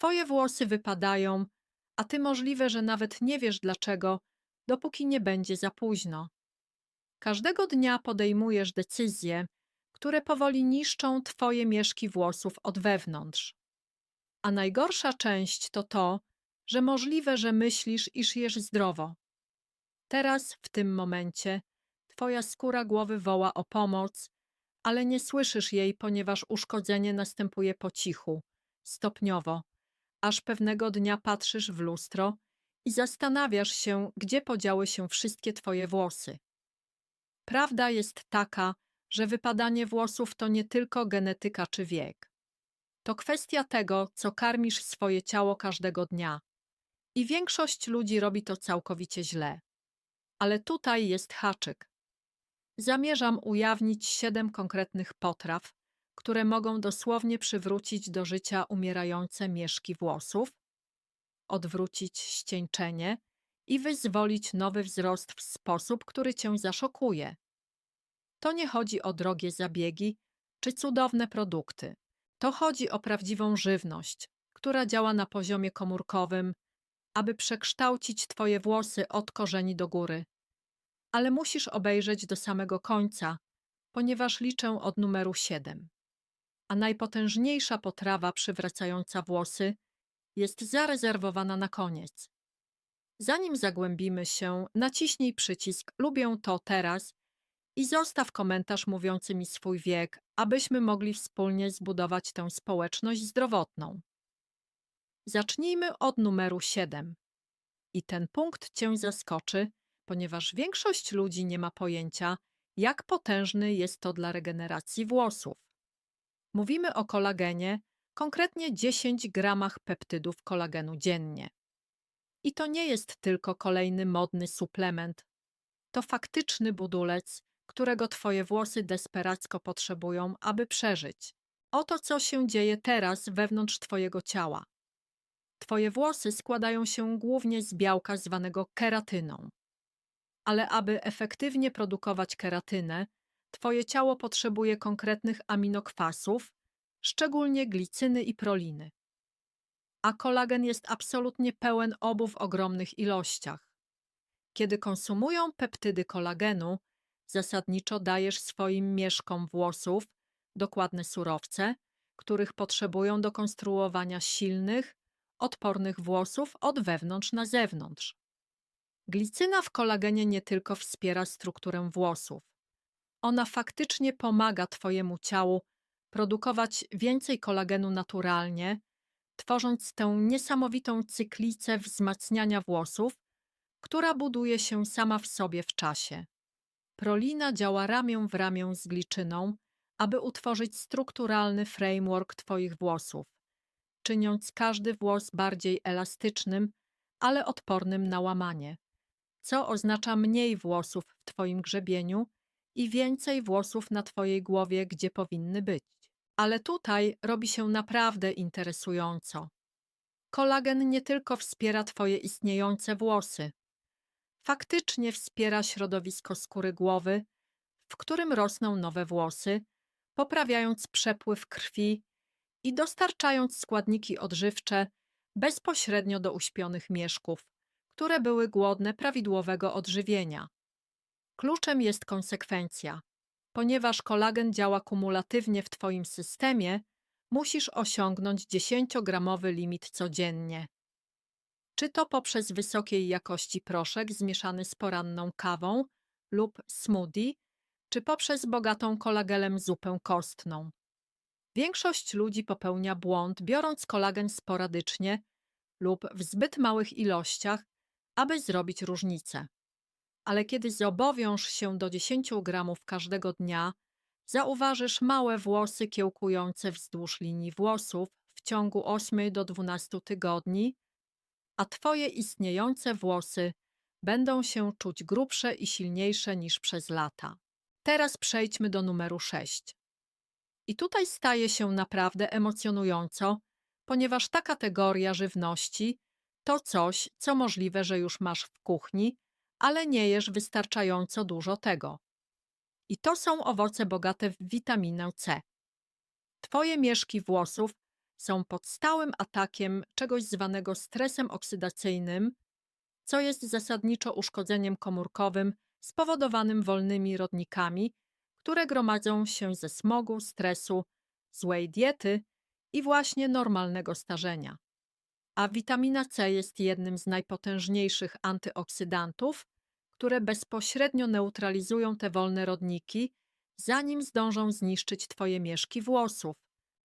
Twoje włosy wypadają, a ty możliwe, że nawet nie wiesz dlaczego, dopóki nie będzie za późno. Każdego dnia podejmujesz decyzje, które powoli niszczą Twoje mieszki włosów od wewnątrz. A najgorsza część to to, że możliwe, że myślisz, iż jesz zdrowo. Teraz, w tym momencie, Twoja skóra głowy woła o pomoc, ale nie słyszysz jej, ponieważ uszkodzenie następuje po cichu, stopniowo, aż pewnego dnia patrzysz w lustro i zastanawiasz się, gdzie podziały się wszystkie Twoje włosy. Prawda jest taka, że wypadanie włosów to nie tylko genetyka czy wiek. To kwestia tego, co karmisz swoje ciało każdego dnia. I większość ludzi robi to całkowicie źle. Ale tutaj jest haczyk. Zamierzam ujawnić siedem konkretnych potraw, które mogą dosłownie przywrócić do życia umierające mieszki włosów, odwrócić ścieńczenie i wyzwolić nowy wzrost w sposób, który cię zaszokuje. To nie chodzi o drogie zabiegi czy cudowne produkty. To chodzi o prawdziwą żywność, która działa na poziomie komórkowym, aby przekształcić Twoje włosy od korzeni do góry. Ale musisz obejrzeć do samego końca, ponieważ liczę od numeru 7. A najpotężniejsza potrawa przywracająca włosy jest zarezerwowana na koniec. Zanim zagłębimy się, naciśnij przycisk Lubię to teraz i zostaw komentarz mówiący mi swój wiek, abyśmy mogli wspólnie zbudować tę społeczność zdrowotną. Zacznijmy od numeru 7. I ten punkt cię zaskoczy, ponieważ większość ludzi nie ma pojęcia, jak potężny jest to dla regeneracji włosów. Mówimy o kolagenie, konkretnie 10 gramach peptydów kolagenu dziennie. I to nie jest tylko kolejny modny suplement. To faktyczny budulec, którego twoje włosy desperacko potrzebują, aby przeżyć. Oto co się dzieje teraz wewnątrz twojego ciała. Twoje włosy składają się głównie z białka zwanego keratyną. Ale aby efektywnie produkować keratynę, twoje ciało potrzebuje konkretnych aminokwasów, szczególnie glicyny i proliny. A kolagen jest absolutnie pełen obu w ogromnych ilościach. Kiedy konsumują peptydy kolagenu, zasadniczo dajesz swoim mieszkom włosów dokładne surowce, których potrzebują do konstruowania silnych, odpornych włosów od wewnątrz na zewnątrz. Glicyna w kolagenie nie tylko wspiera strukturę włosów. Ona faktycznie pomaga Twojemu ciału produkować więcej kolagenu naturalnie, tworząc tę niesamowitą cyklicę wzmacniania włosów, która buduje się sama w sobie w czasie. Prolina działa ramię w ramię z gliczyną, aby utworzyć strukturalny framework Twoich włosów, czyniąc każdy włos bardziej elastycznym, ale odpornym na łamanie, co oznacza mniej włosów w Twoim grzebieniu i więcej włosów na Twojej głowie, gdzie powinny być. Ale tutaj robi się naprawdę interesująco. Kolagen nie tylko wspiera Twoje istniejące włosy, faktycznie wspiera środowisko skóry głowy, w którym rosną nowe włosy, poprawiając przepływ krwi i dostarczając składniki odżywcze bezpośrednio do uśpionych mieszków, które były głodne prawidłowego odżywienia. Kluczem jest konsekwencja. Ponieważ kolagen działa kumulatywnie w Twoim systemie, musisz osiągnąć 10-gramowy limit codziennie. Czy to poprzez wysokiej jakości proszek zmieszany z poranną kawą lub smoothie, czy poprzez bogatą kolagelem zupę kostną. Większość ludzi popełnia błąd, biorąc kolagen sporadycznie lub w zbyt małych ilościach, aby zrobić różnicę ale kiedy zobowiąż się do 10 gramów każdego dnia, zauważysz małe włosy kiełkujące wzdłuż linii włosów w ciągu 8 do 12 tygodni, a Twoje istniejące włosy będą się czuć grubsze i silniejsze niż przez lata. Teraz przejdźmy do numeru 6. I tutaj staje się naprawdę emocjonująco, ponieważ ta kategoria żywności to coś, co możliwe, że już masz w kuchni, ale nie jesz wystarczająco dużo tego. I to są owoce bogate w witaminę C. Twoje mieszki włosów są pod stałym atakiem czegoś zwanego stresem oksydacyjnym, co jest zasadniczo uszkodzeniem komórkowym spowodowanym wolnymi rodnikami, które gromadzą się ze smogu, stresu, złej diety i właśnie normalnego starzenia. A witamina C jest jednym z najpotężniejszych antyoksydantów, które bezpośrednio neutralizują te wolne rodniki, zanim zdążą zniszczyć Twoje mieszki włosów.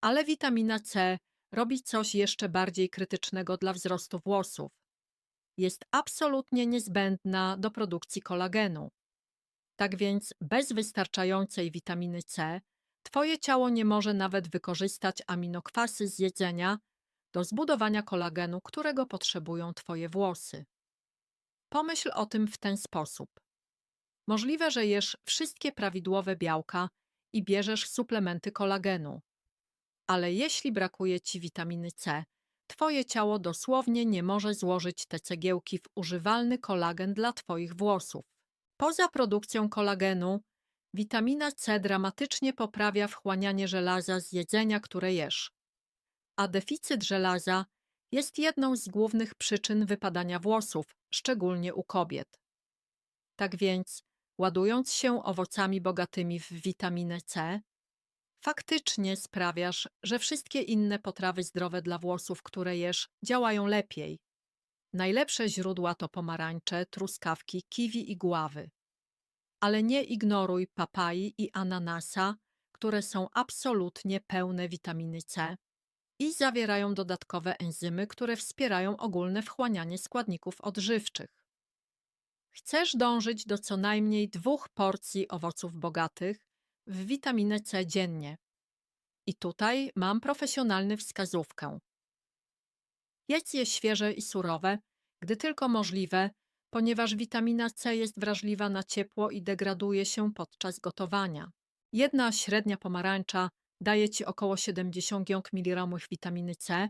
Ale witamina C robi coś jeszcze bardziej krytycznego dla wzrostu włosów. Jest absolutnie niezbędna do produkcji kolagenu. Tak więc bez wystarczającej witaminy C Twoje ciało nie może nawet wykorzystać aminokwasy z jedzenia do zbudowania kolagenu, którego potrzebują Twoje włosy. Pomyśl o tym w ten sposób. Możliwe, że jesz wszystkie prawidłowe białka i bierzesz suplementy kolagenu. Ale jeśli brakuje ci witaminy C, Twoje ciało dosłownie nie może złożyć te cegiełki w używalny kolagen dla Twoich włosów. Poza produkcją kolagenu, witamina C dramatycznie poprawia wchłanianie żelaza z jedzenia, które jesz. A deficyt żelaza jest jedną z głównych przyczyn wypadania włosów, szczególnie u kobiet. Tak więc, ładując się owocami bogatymi w witaminę C, faktycznie sprawiasz, że wszystkie inne potrawy zdrowe dla włosów, które jesz, działają lepiej. Najlepsze źródła to pomarańcze, truskawki, kiwi i gławy. Ale nie ignoruj papai i ananasa, które są absolutnie pełne witaminy C i zawierają dodatkowe enzymy, które wspierają ogólne wchłanianie składników odżywczych. Chcesz dążyć do co najmniej dwóch porcji owoców bogatych w witaminę C dziennie. I tutaj mam profesjonalny wskazówkę. Jedz je świeże i surowe, gdy tylko możliwe, ponieważ witamina C jest wrażliwa na ciepło i degraduje się podczas gotowania. Jedna średnia pomarańcza daje ci około 70 mg witaminy C,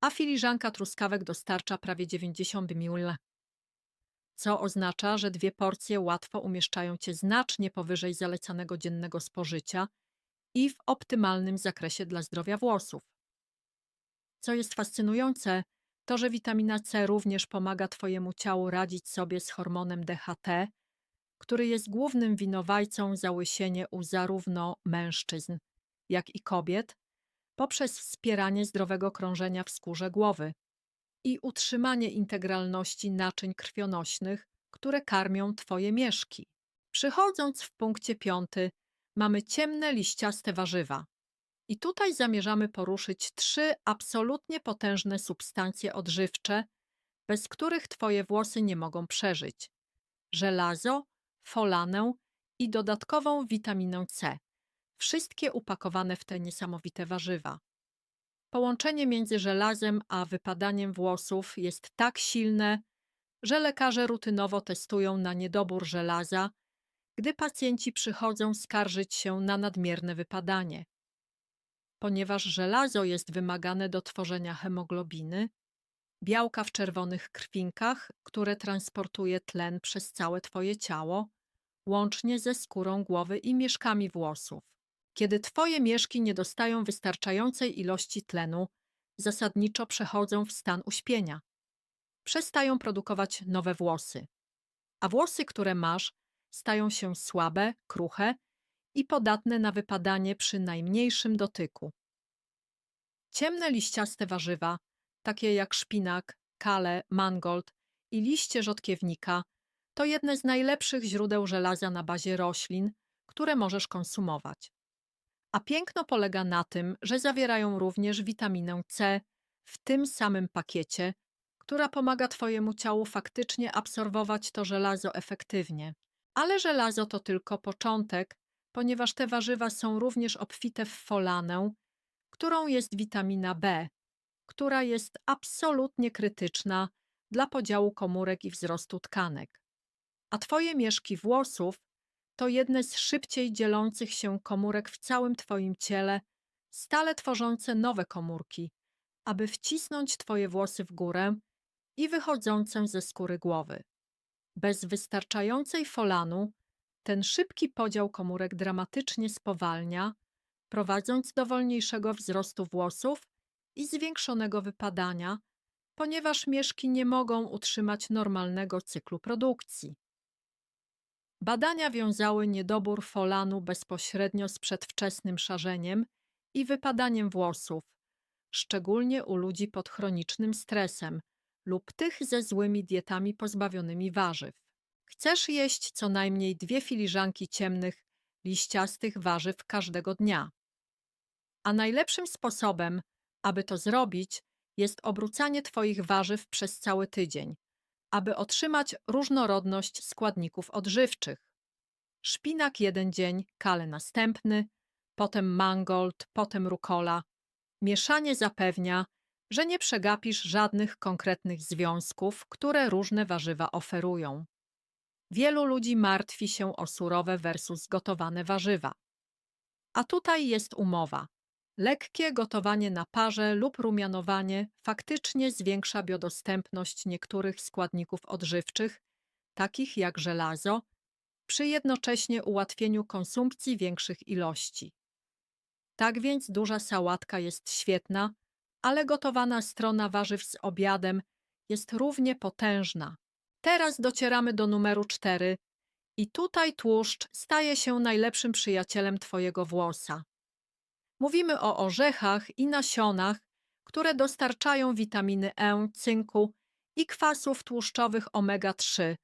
a filiżanka truskawek dostarcza prawie 90 ml, co oznacza, że dwie porcje łatwo umieszczają cię znacznie powyżej zalecanego dziennego spożycia i w optymalnym zakresie dla zdrowia włosów. Co jest fascynujące, to że witamina C również pomaga Twojemu ciału radzić sobie z hormonem DHT, który jest głównym winowajcą za łysienie u zarówno mężczyzn, jak i kobiet, poprzez wspieranie zdrowego krążenia w skórze głowy i utrzymanie integralności naczyń krwionośnych, które karmią Twoje mieszki. Przychodząc w punkcie piąty, mamy ciemne liściaste warzywa. I tutaj zamierzamy poruszyć trzy absolutnie potężne substancje odżywcze, bez których Twoje włosy nie mogą przeżyć: żelazo, folanę i dodatkową witaminę C. Wszystkie upakowane w te niesamowite warzywa. Połączenie między żelazem a wypadaniem włosów jest tak silne, że lekarze rutynowo testują na niedobór żelaza, gdy pacjenci przychodzą skarżyć się na nadmierne wypadanie. Ponieważ żelazo jest wymagane do tworzenia hemoglobiny, białka w czerwonych krwinkach, które transportuje tlen przez całe Twoje ciało, łącznie ze skórą głowy i mieszkami włosów. Kiedy Twoje mieszki nie dostają wystarczającej ilości tlenu, zasadniczo przechodzą w stan uśpienia. Przestają produkować nowe włosy. A włosy, które masz, stają się słabe, kruche i podatne na wypadanie przy najmniejszym dotyku. Ciemne liściaste warzywa, takie jak szpinak, kale, mangold i liście rzodkiewnika, to jedne z najlepszych źródeł żelaza na bazie roślin, które możesz konsumować. A piękno polega na tym, że zawierają również witaminę C w tym samym pakiecie, która pomaga Twojemu ciału faktycznie absorbować to żelazo efektywnie. Ale żelazo to tylko początek, ponieważ te warzywa są również obfite w folanę, którą jest witamina B, która jest absolutnie krytyczna dla podziału komórek i wzrostu tkanek. A Twoje mieszki włosów to jedne z szybciej dzielących się komórek w całym Twoim ciele, stale tworzące nowe komórki, aby wcisnąć Twoje włosy w górę i wychodzące ze skóry głowy. Bez wystarczającej folanu ten szybki podział komórek dramatycznie spowalnia, prowadząc do wolniejszego wzrostu włosów i zwiększonego wypadania, ponieważ mieszki nie mogą utrzymać normalnego cyklu produkcji. Badania wiązały niedobór folanu bezpośrednio z przedwczesnym szarzeniem i wypadaniem włosów, szczególnie u ludzi pod chronicznym stresem lub tych ze złymi dietami pozbawionymi warzyw. Chcesz jeść co najmniej dwie filiżanki ciemnych, liściastych warzyw każdego dnia. A najlepszym sposobem, aby to zrobić, jest obrócanie Twoich warzyw przez cały tydzień, aby otrzymać różnorodność składników odżywczych. Szpinak jeden dzień, kale następny, potem mangold, potem rukola. Mieszanie zapewnia, że nie przegapisz żadnych konkretnych związków, które różne warzywa oferują. Wielu ludzi martwi się o surowe versus gotowane warzywa. A tutaj jest umowa. Lekkie gotowanie na parze lub rumianowanie faktycznie zwiększa biodostępność niektórych składników odżywczych, takich jak żelazo, przy jednocześnie ułatwieniu konsumpcji większych ilości. Tak więc duża sałatka jest świetna, ale gotowana strona warzyw z obiadem jest równie potężna. Teraz docieramy do numeru 4 i tutaj tłuszcz staje się najlepszym przyjacielem Twojego włosa. Mówimy o orzechach i nasionach, które dostarczają witaminy E, cynku i kwasów tłuszczowych omega-3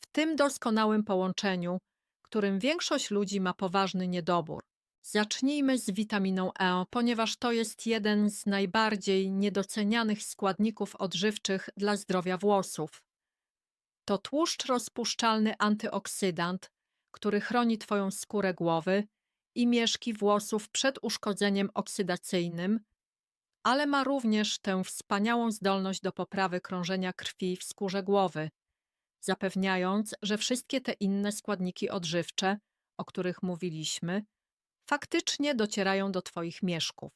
w tym doskonałym połączeniu, którym większość ludzi ma poważny niedobór. Zacznijmy z witaminą E, ponieważ to jest jeden z najbardziej niedocenianych składników odżywczych dla zdrowia włosów. To tłuszcz rozpuszczalny antyoksydant, który chroni Twoją skórę głowy i mieszki włosów przed uszkodzeniem oksydacyjnym, ale ma również tę wspaniałą zdolność do poprawy krążenia krwi w skórze głowy, zapewniając, że wszystkie te inne składniki odżywcze, o których mówiliśmy, faktycznie docierają do Twoich mieszków.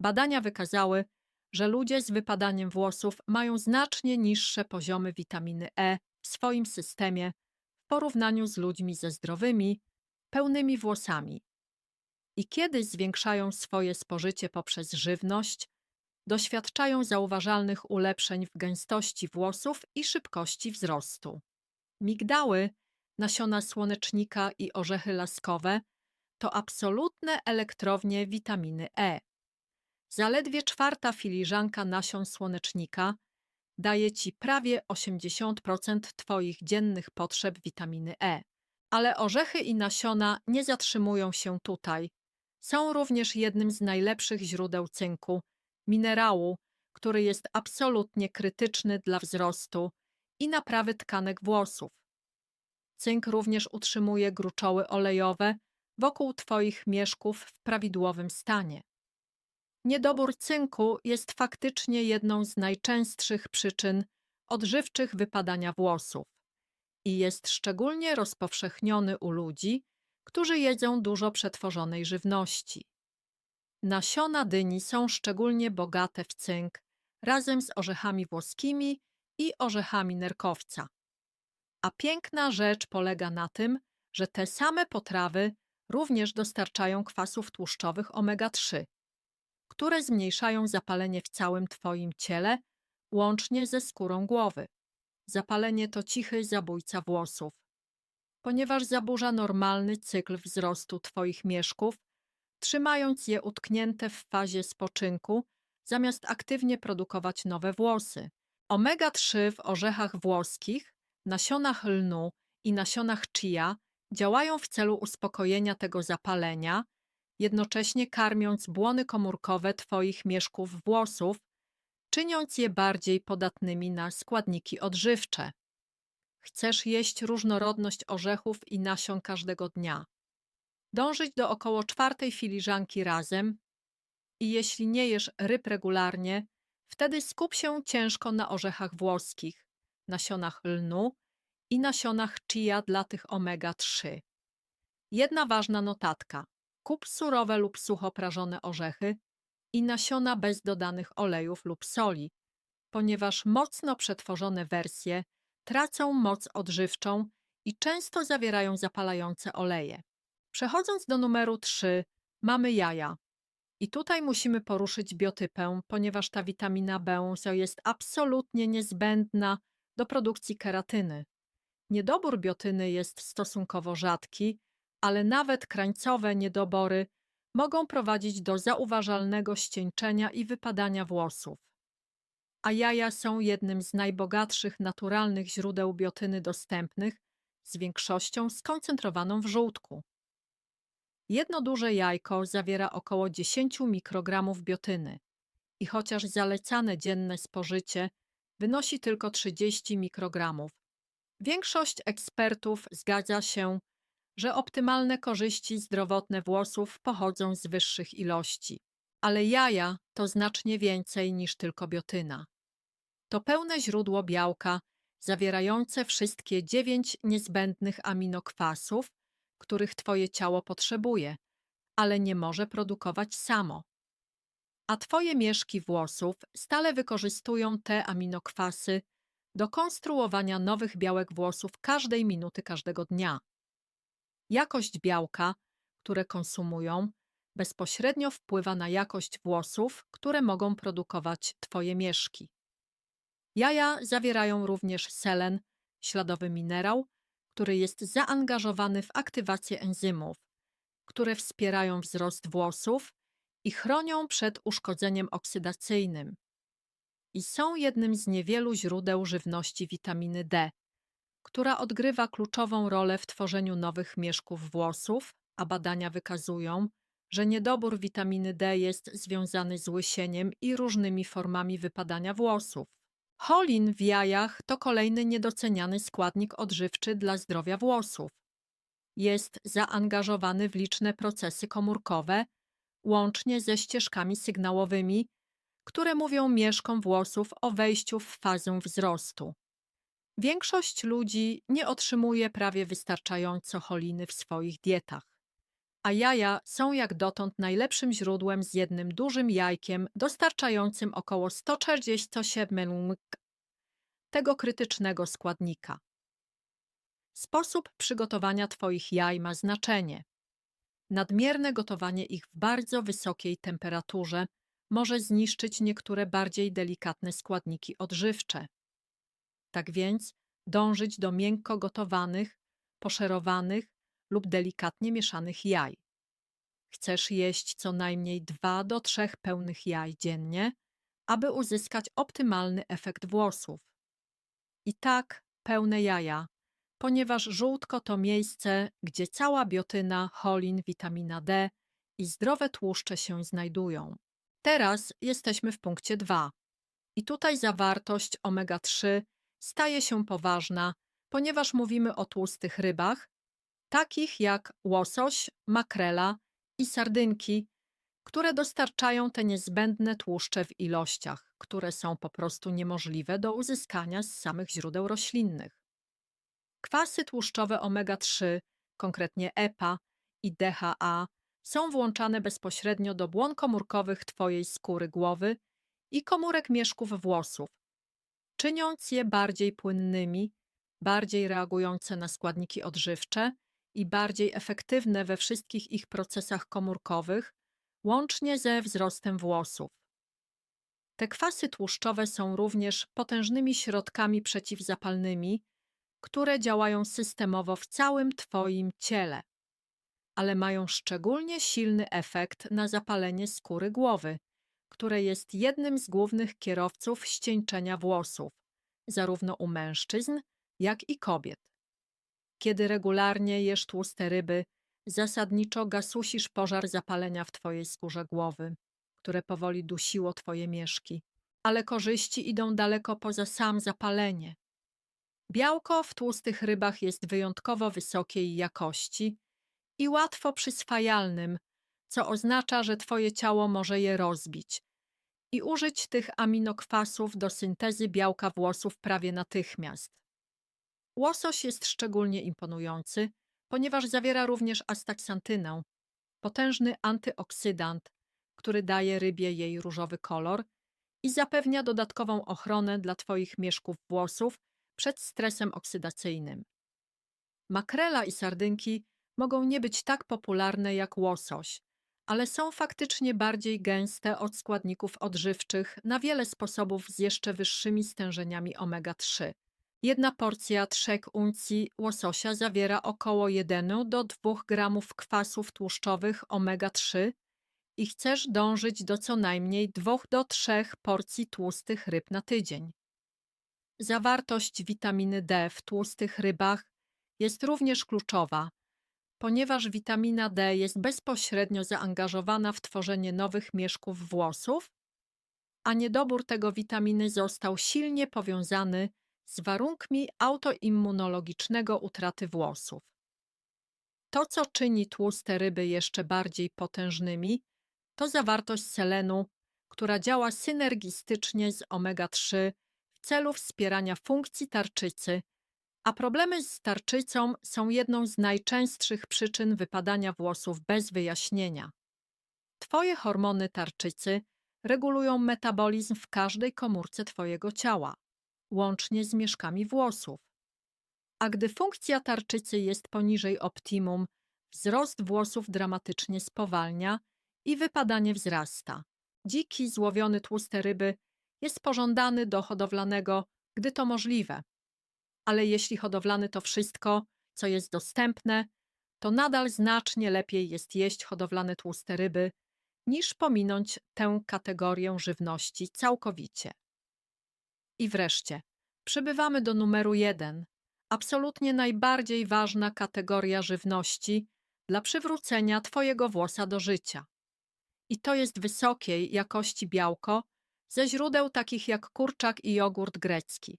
Badania wykazały, że ludzie z wypadaniem włosów mają znacznie niższe poziomy witaminy E w swoim systemie w porównaniu z ludźmi ze zdrowymi, pełnymi włosami. I kiedy zwiększają swoje spożycie poprzez żywność, doświadczają zauważalnych ulepszeń w gęstości włosów i szybkości wzrostu. Migdały, nasiona słonecznika i orzechy laskowe to absolutne elektrownie witaminy E. Zaledwie czwarta filiżanka nasion słonecznika daje ci prawie 80% Twoich dziennych potrzeb witaminy E. Ale orzechy i nasiona nie zatrzymują się tutaj. Są również jednym z najlepszych źródeł cynku, minerału, który jest absolutnie krytyczny dla wzrostu i naprawy tkanek włosów. Cynk również utrzymuje gruczoły olejowe wokół Twoich mieszków w prawidłowym stanie. Niedobór cynku jest faktycznie jedną z najczęstszych przyczyn odżywczych wypadania włosów i jest szczególnie rozpowszechniony u ludzi, którzy jedzą dużo przetworzonej żywności. Nasiona dyni są szczególnie bogate w cynk razem z orzechami włoskimi i orzechami nerkowca. A piękna rzecz polega na tym, że te same potrawy również dostarczają kwasów tłuszczowych omega-3, które zmniejszają zapalenie w całym Twoim ciele, łącznie ze skórą głowy. Zapalenie to cichy zabójca włosów. Ponieważ zaburza normalny cykl wzrostu Twoich mieszków, trzymając je utknięte w fazie spoczynku, zamiast aktywnie produkować nowe włosy. Omega-3 w orzechach włoskich, nasionach lnu i nasionach chia działają w celu uspokojenia tego zapalenia, jednocześnie karmiąc błony komórkowe Twoich mieszków włosów, czyniąc je bardziej podatnymi na składniki odżywcze. Chcesz jeść różnorodność orzechów i nasion każdego dnia. Dążyć do około czwartej filiżanki razem i jeśli nie jesz ryb regularnie, wtedy skup się ciężko na orzechach włoskich, nasionach lnu i nasionach chia dla tych omega-3. Jedna ważna notatka. Kup surowe lub sucho prażone orzechy i nasiona bez dodanych olejów lub soli, ponieważ mocno przetworzone wersje tracą moc odżywczą i często zawierają zapalające oleje. Przechodząc do numeru 3, mamy jaja. I tutaj musimy poruszyć biotypę, ponieważ ta witamina B jest absolutnie niezbędna do produkcji keratyny. Niedobór biotyny jest stosunkowo rzadki, ale nawet krańcowe niedobory mogą prowadzić do zauważalnego ścieńczenia i wypadania włosów. A jaja są jednym z najbogatszych naturalnych źródeł biotyny dostępnych, z większością skoncentrowaną w żółtku. Jedno duże jajko zawiera około 10 mikrogramów biotyny i chociaż zalecane dzienne spożycie wynosi tylko 30 mikrogramów, większość ekspertów zgadza się, że optymalne korzyści zdrowotne włosów pochodzą z wyższych ilości. Ale jaja to znacznie więcej niż tylko biotyna. To pełne źródło białka, zawierające wszystkie dziewięć niezbędnych aminokwasów, których Twoje ciało potrzebuje, ale nie może produkować samo. A Twoje mieszki włosów stale wykorzystują te aminokwasy do konstruowania nowych białek włosów każdej minuty każdego dnia. Jakość białka, które konsumują, bezpośrednio wpływa na jakość włosów, które mogą produkować Twoje mieszki. Jaja zawierają również selen, śladowy minerał, który jest zaangażowany w aktywację enzymów, które wspierają wzrost włosów i chronią przed uszkodzeniem oksydacyjnym. I są jednym z niewielu źródeł żywności witaminy D, która odgrywa kluczową rolę w tworzeniu nowych mieszków włosów, a badania wykazują, że niedobór witaminy D jest związany z łysieniem i różnymi formami wypadania włosów. Cholin w jajach to kolejny niedoceniany składnik odżywczy dla zdrowia włosów. Jest zaangażowany w liczne procesy komórkowe, łącznie ze ścieżkami sygnałowymi, które mówią mieszkom włosów o wejściu w fazę wzrostu. Większość ludzi nie otrzymuje prawie wystarczająco choliny w swoich dietach, a jaja są jak dotąd najlepszym źródłem z jednym dużym jajkiem dostarczającym około 147 tego krytycznego składnika. Sposób przygotowania Twoich jaj ma znaczenie. Nadmierne gotowanie ich w bardzo wysokiej temperaturze może zniszczyć niektóre bardziej delikatne składniki odżywcze. Tak więc dążyć do miękko gotowanych, poszerowanych lub delikatnie mieszanych jaj. Chcesz jeść co najmniej 2 do 3 pełnych jaj dziennie, aby uzyskać optymalny efekt włosów. I tak pełne jaja, ponieważ żółtko to miejsce, gdzie cała biotyna, cholin, witamina D i zdrowe tłuszcze się znajdują. Teraz jesteśmy w punkcie 2. I tutaj zawartość omega-3 staje się poważna, ponieważ mówimy o tłustych rybach, takich jak łosoś, makrela i sardynki, które dostarczają te niezbędne tłuszcze w ilościach, które są po prostu niemożliwe do uzyskania z samych źródeł roślinnych. Kwasy tłuszczowe omega-3, konkretnie EPA i DHA, są włączane bezpośrednio do błon komórkowych Twojej skóry głowy i komórek mieszków włosów, czyniąc je bardziej płynnymi, bardziej reagujące na składniki odżywcze i bardziej efektywne we wszystkich ich procesach komórkowych, łącznie ze wzrostem włosów. Te kwasy tłuszczowe są również potężnymi środkami przeciwzapalnymi, które działają systemowo w całym Twoim ciele, ale mają szczególnie silny efekt na zapalenie skóry głowy, które jest jednym z głównych kierowców ścieńczenia włosów, zarówno u mężczyzn, jak i kobiet. Kiedy regularnie jesz tłuste ryby, zasadniczo gasusisz pożar zapalenia w twojej skórze głowy, które powoli dusiło twoje mieszki, ale korzyści idą daleko poza sam zapalenie. Białko w tłustych rybach jest wyjątkowo wysokiej jakości i łatwo przyswajalnym, co oznacza, że twoje ciało może je rozbić i użyć tych aminokwasów do syntezy białka włosów prawie natychmiast. Łosoś jest szczególnie imponujący, ponieważ zawiera również astaksantynę, potężny antyoksydant, który daje rybie jej różowy kolor i zapewnia dodatkową ochronę dla Twoich mieszków włosów przed stresem oksydacyjnym. Makrela i sardynki mogą nie być tak popularne jak łosoś, ale są faktycznie bardziej gęste od składników odżywczych na wiele sposobów z jeszcze wyższymi stężeniami omega-3. Jedna porcja 3 uncji łososia zawiera około 1 do 2 gramów kwasów tłuszczowych omega-3 i chcesz dążyć do co najmniej 2 do 3 porcji tłustych ryb na tydzień. Zawartość witaminy D w tłustych rybach jest również kluczowa, ponieważ witamina D jest bezpośrednio zaangażowana w tworzenie nowych mieszków włosów, a niedobór tego witaminy został silnie powiązany z warunkami autoimmunologicznego utraty włosów. To, co czyni tłuste ryby jeszcze bardziej potężnymi, to zawartość selenu, która działa synergistycznie z omega-3 w celu wspierania funkcji tarczycy, a problemy z tarczycą są jedną z najczęstszych przyczyn wypadania włosów bez wyjaśnienia. Twoje hormony tarczycy regulują metabolizm w każdej komórce Twojego ciała, łącznie z mieszkami włosów. A gdy funkcja tarczycy jest poniżej optimum, wzrost włosów dramatycznie spowalnia i wypadanie wzrasta. Dziki, złowiony tłuste ryby jest pożądany do hodowlanego, gdy to możliwe. Ale jeśli hodowlany to wszystko, co jest dostępne, to nadal znacznie lepiej jest jeść hodowlane tłuste ryby, niż pominąć tę kategorię żywności całkowicie. I wreszcie, przybywamy do numeru jeden, absolutnie najbardziej ważna kategoria żywności dla przywrócenia Twojego włosa do życia. I to jest wysokiej jakości białko ze źródeł takich jak kurczak i jogurt grecki.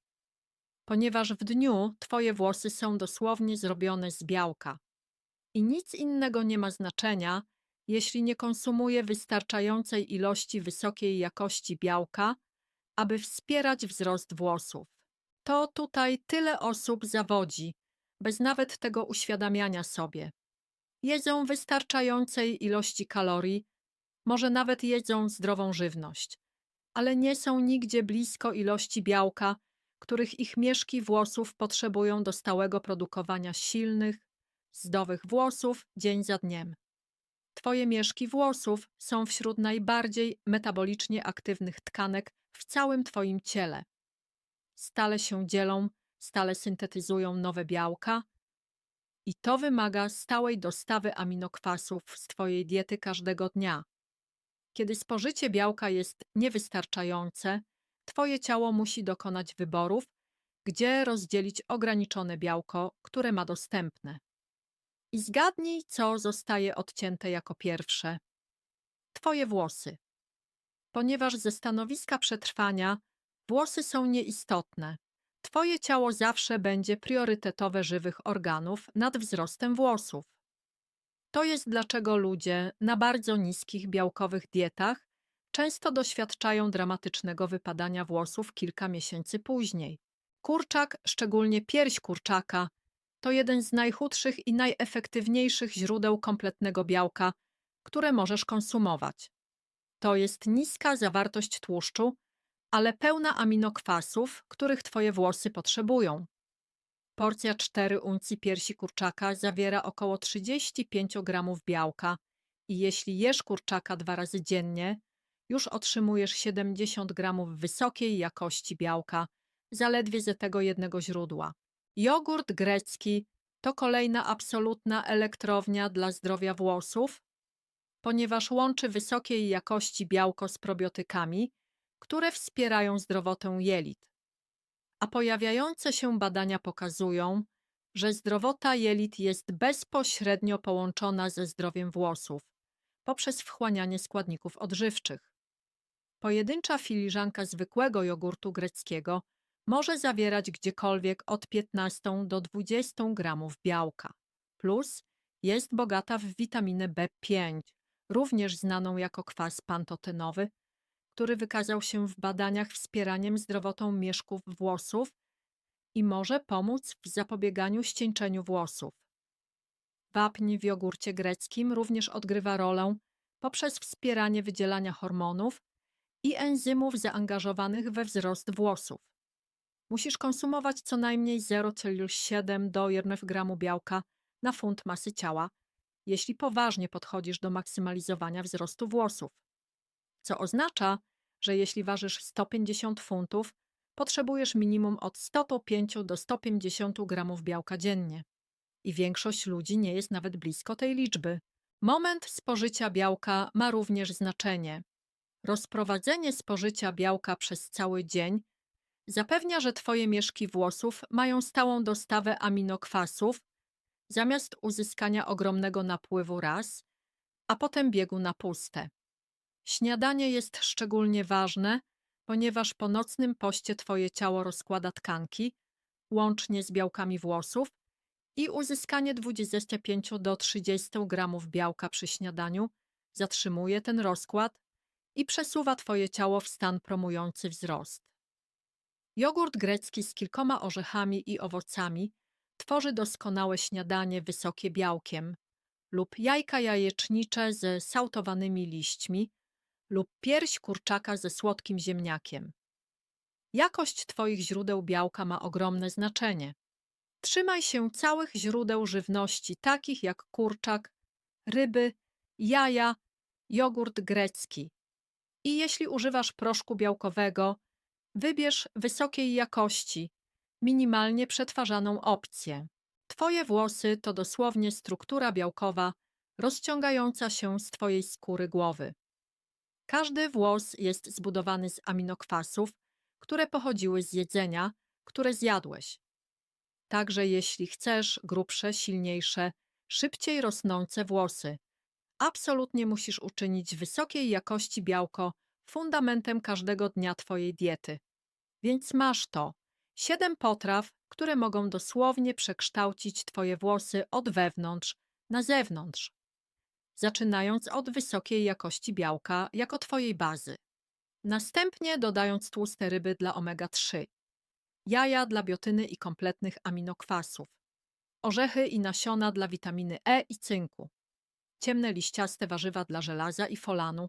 Ponieważ w dniu Twoje włosy są dosłownie zrobione z białka. I nic innego nie ma znaczenia, jeśli nie konsumuje wystarczającej ilości wysokiej jakości białka, aby wspierać wzrost włosów. To tutaj tyle osób zawodzi, bez nawet tego uświadamiania sobie. Jedzą wystarczającej ilości kalorii, może nawet jedzą zdrową żywność, ale nie są nigdzie blisko ilości białka, których ich mieszki włosów potrzebują do stałego produkowania silnych, zdrowych włosów dzień za dniem. Twoje mieszki włosów są wśród najbardziej metabolicznie aktywnych tkanek w całym Twoim ciele. Stale się dzielą, stale syntetyzują nowe białka i to wymaga stałej dostawy aminokwasów z Twojej diety każdego dnia. Kiedy spożycie białka jest niewystarczające, Twoje ciało musi dokonać wyborów, gdzie rozdzielić ograniczone białko, które ma dostępne. I zgadnij, co zostaje odcięte jako pierwsze. Twoje włosy. Ponieważ ze stanowiska przetrwania włosy są nieistotne, Twoje ciało zawsze będzie priorytetowe żywych organów nad wzrostem włosów. To jest dlaczego ludzie na bardzo niskich białkowych dietach często doświadczają dramatycznego wypadania włosów kilka miesięcy później. Kurczak, szczególnie pierś kurczaka, to jeden z najchudszych i najefektywniejszych źródeł kompletnego białka, które możesz konsumować. To jest niska zawartość tłuszczu, ale pełna aminokwasów, których Twoje włosy potrzebują. Porcja 4 uncji piersi kurczaka zawiera około 35 gramów białka i jeśli jesz kurczaka dwa razy dziennie, już otrzymujesz 70 gramów wysokiej jakości białka, zaledwie ze tego jednego źródła. Jogurt grecki to kolejna absolutna elektrownia dla zdrowia włosów, ponieważ łączy wysokiej jakości białko z probiotykami, które wspierają zdrowotę jelit. A pojawiające się badania pokazują, że zdrowota jelit jest bezpośrednio połączona ze zdrowiem włosów poprzez wchłanianie składników odżywczych. Pojedyncza filiżanka zwykłego jogurtu greckiego może zawierać gdziekolwiek od 15 do 20 gramów białka. Plus jest bogata w witaminę B5, również znaną jako kwas pantotenowy, który wykazał się w badaniach wspieraniem zdrowotą mieszków włosów i może pomóc w zapobieganiu ścieńczeniu włosów. Wapń w jogurcie greckim również odgrywa rolę poprzez wspieranie wydzielania hormonów i enzymów zaangażowanych we wzrost włosów. Musisz konsumować co najmniej 0,7 do 1 g białka na funt masy ciała, jeśli poważnie podchodzisz do maksymalizowania wzrostu włosów. Co oznacza, że jeśli ważysz 150 funtów, potrzebujesz minimum od 105 do 150 gramów białka dziennie. I większość ludzi nie jest nawet blisko tej liczby. Moment spożycia białka ma również znaczenie. Rozprowadzenie spożycia białka przez cały dzień zapewnia, że Twoje mieszki włosów mają stałą dostawę aminokwasów, zamiast uzyskania ogromnego napływu raz, a potem biegu na puste. Śniadanie jest szczególnie ważne, ponieważ po nocnym poście Twoje ciało rozkłada tkanki, łącznie z białkami włosów, i uzyskanie 25 do 30 gramów białka przy śniadaniu zatrzymuje ten rozkład i przesuwa Twoje ciało w stan promujący wzrost. Jogurt grecki z kilkoma orzechami i owocami tworzy doskonałe śniadanie wysokie białkiem lub jajka jajecznicze ze sautowanymi liśćmi lub pierś kurczaka ze słodkim ziemniakiem. Jakość Twoich źródeł białka ma ogromne znaczenie. Trzymaj się całych źródeł żywności, takich jak kurczak, ryby, jaja, jogurt grecki. I jeśli używasz proszku białkowego, wybierz wysokiej jakości, minimalnie przetwarzaną opcję. Twoje włosy to dosłownie struktura białkowa rozciągająca się z Twojej skóry głowy. Każdy włos jest zbudowany z aminokwasów, które pochodziły z jedzenia, które zjadłeś. Także jeśli chcesz grubsze, silniejsze, szybciej rosnące włosy, absolutnie musisz uczynić wysokiej jakości białko fundamentem każdego dnia Twojej diety. Więc masz to. Siedem potraw, które mogą dosłownie przekształcić Twoje włosy od wewnątrz na zewnątrz, zaczynając od wysokiej jakości białka jako Twojej bazy. Następnie dodając tłuste ryby dla omega-3, jaja dla biotyny i kompletnych aminokwasów, orzechy i nasiona dla witaminy E i cynku, ciemne liściaste warzywa dla żelaza i folanu,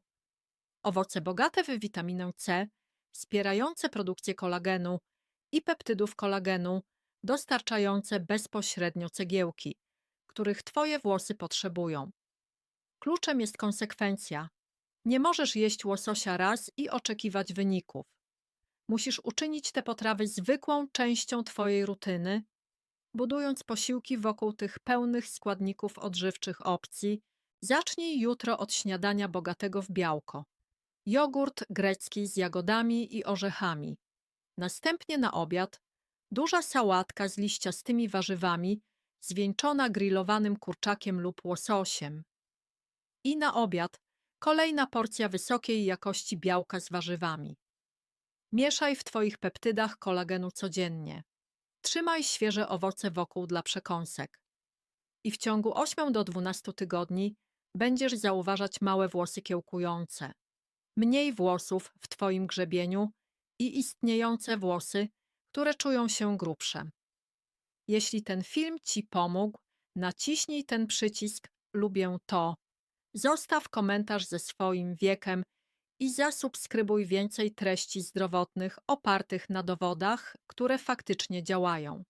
owoce bogate w witaminę C, wspierające produkcję kolagenu i peptydów kolagenu, dostarczające bezpośrednio cegiełki, których Twoje włosy potrzebują. Kluczem jest konsekwencja. Nie możesz jeść łososia raz i oczekiwać wyników. Musisz uczynić te potrawy zwykłą częścią Twojej rutyny, budując posiłki wokół tych pełnych składników odżywczych opcji. Zacznij jutro od śniadania bogatego w białko. Jogurt grecki z jagodami i orzechami. Następnie na obiad duża sałatka z liściastymi warzywami, zwieńczona grillowanym kurczakiem lub łososiem. I na obiad kolejna porcja wysokiej jakości białka z warzywami. Mieszaj w Twoich peptydach kolagenu codziennie. Trzymaj świeże owoce wokół dla przekąsek. I w ciągu 8 do 12 tygodni będziesz zauważać małe włosy kiełkujące, mniej włosów w Twoim grzebieniu i istniejące włosy, które czują się grubsze. Jeśli ten film Ci pomógł, naciśnij ten przycisk Lubię to, zostaw komentarz ze swoim wiekiem i zasubskrybuj więcej treści zdrowotnych opartych na dowodach, które faktycznie działają.